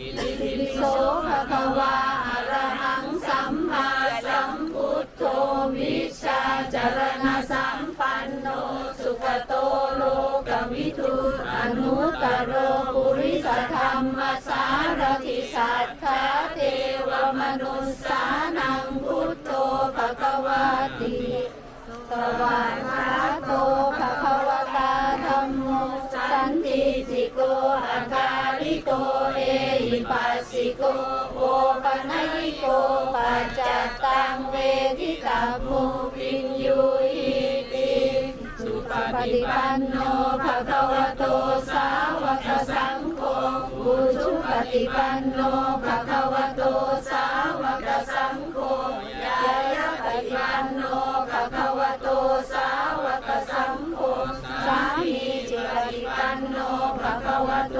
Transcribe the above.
อิติปิโสภะคะวาอะระหังสัมมาสัมพุทโธวิชาจารณสัมปันโนสุขโตโลกวิทูอนุตตรโรปุริสธรรมสารติสัทธาเทวมนุสสานังพุทโธภะคะวาติสวากขาโตภะคะวตาธัมโมสันติสิโกอาการิโกเอ ปัสสิโกโอปะนยิโกปัจจตังเวทิตาภูปิญญูหิติสุปฏิปันโนภะคะวะโตสาวกสังโฆอุชุปฏิปันโนภะคะวะโตสาวกสังโฆยายะปฏิปันโนภะคะวะโตสาวกสังโฆสามีจิปฏิปันโนภะคะวะโต